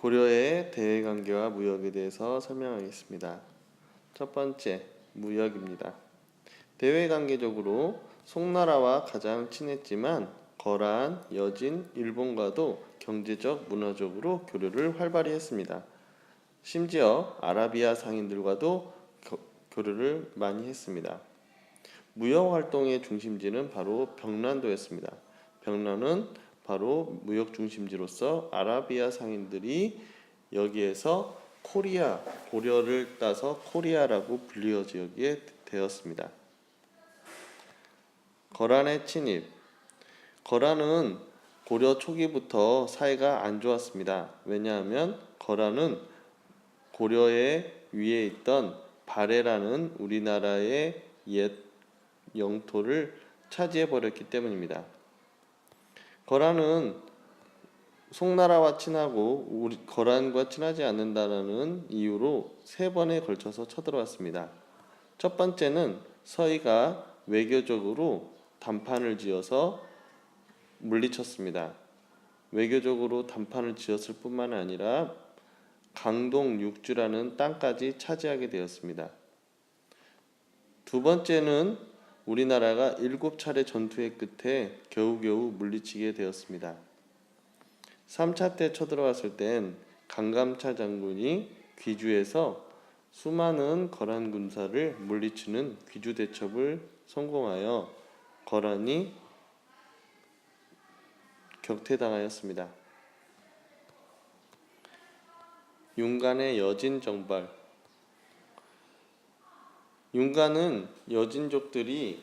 고려의 대외관계와 무역에 대해서 설명하겠습니다. 첫 번째, 무역입니다. 대외관계적으로 송나라와 가장 친했지만 거란, 여진, 일본과도 경제적, 문화적으로 교류를 활발히 했습니다. 심지어 아라비아 상인들과도 교, 교류를 많이 했습니다. 무역 활동의 중심지는 바로 병란도였습니다. 병란은 바로 무역 중심지로서 아라비아 상인들이 여기에서 코리아 고려를 따서 코리아라고 불리어지게 되었습니다. 거란의 침입 거란은 고려 초기부터 사이가 안 좋았습니다. 왜냐하면 거란은 고려의 위에 있던 발해라는 우리나라의 옛 영토를 차지해 버렸기 때문입니다. 거란은 송나라와 친하고 우리 거란과 친하지 않는다는 이유로 세 번에 걸쳐서 쳐들어왔습니다. 첫 번째는 서희가 외교적으로 단판을 지어서 물리쳤습니다. 외교적으로 단판을 지었을 뿐만 아니라 강동 육주라는 땅까지 차지하게 되었습니다. 두 번째는 우리나라가 일곱 차례 전투의 끝에 겨우겨우 물리치게 되었습니다. 3차 때 쳐들어왔을 땐 강감차 장군이 귀주에서 수많은 거란 군사를 물리치는 귀주 대첩을 성공하여 거란이 격퇴당하였습니다. 윤간의 여진 정발 윤간은 여진족들이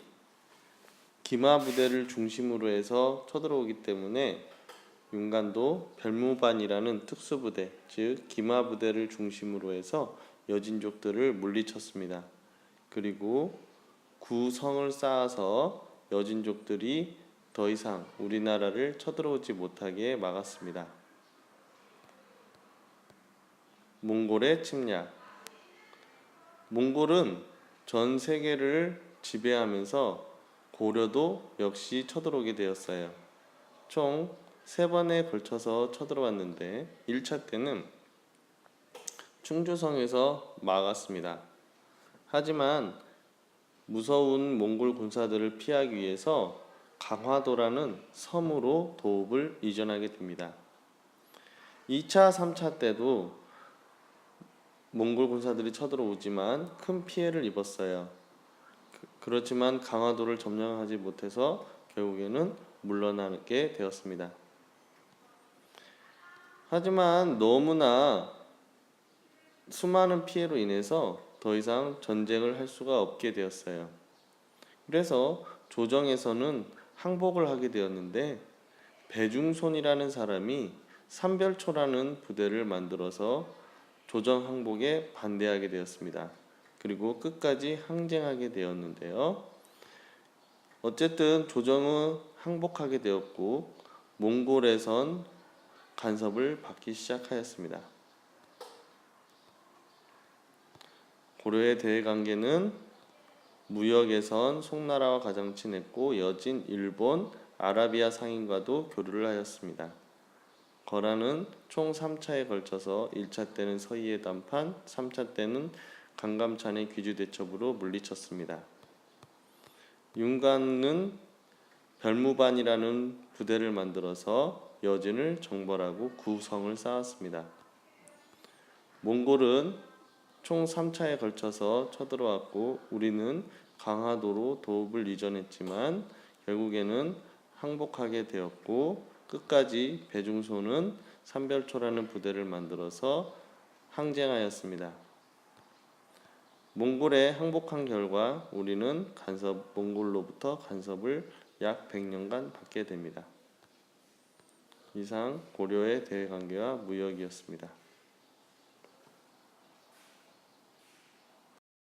기마 부대를 중심으로 해서 쳐들어오기 때문에 윤간도 별무반이라는 특수부대, 즉 기마 부대를 중심으로 해서 여진족들을 물리쳤습니다. 그리고 구성을 쌓아서 여진족들이 더 이상 우리나라를 쳐들어오지 못하게 막았습니다. 몽골의 침략. 몽골은 전 세계를 지배하면서 고려도 역시 쳐들어오게 되었어요. 총 세 번에 걸쳐서 쳐들어왔는데 1차 때는 충주성에서 막았습니다. 하지만 무서운 몽골 군사들을 피하기 위해서 강화도라는 섬으로 도읍을 이전하게 됩니다. 2차, 3차 때도 몽골 군사들이 쳐들어오지만 큰 피해를 입었어요. 그- 그렇지만 강화도를 점령하지 못해서 결국에는 물러나게 되었습니다. 하지만 너무나 수많은 피해로 인해서 더 이상 전쟁을 할 수가 없게 되었어요. 그래서 조정에서는 항복을 하게 되었는데 배중손이라는 사람이 삼별초라는 부대를 만들어서 조정 항복에 반대하게 되었습니다. 그리고 끝까지 항쟁하게 되었는데요. 어쨌든 조정은 항복하게 되었고 몽골에선 간섭을 받기 시작하였습니다. 고려의 대외관계는 무역에선 송나라와 가장 친했고 여진 일본, 아라비아 상인과도 교류를 하였습니다. 거란은 총 3차에 걸쳐서 1차 때는 서희의 단판, 3차 때는 강감찬의 귀주 대첩으로 물리쳤습니다. 윤관은 별무반이라는 부대를 만들어서 여진을 정벌하고 구성을 쌓았습니다. 몽골은 총 3차에 걸쳐서 쳐들어왔고 우리는 강화도로 도읍을 이전했지만 결국에는 항복하게 되었고 끝까지 배중소는 삼별초라는 부대를 만들어서 항쟁하였습니다. 몽골에 항복한 결과 우리는 간섭 몽골로부터 간섭을 약 100년간 받게 됩니다. 이상 고려의 대외관계와 무역이었습니다.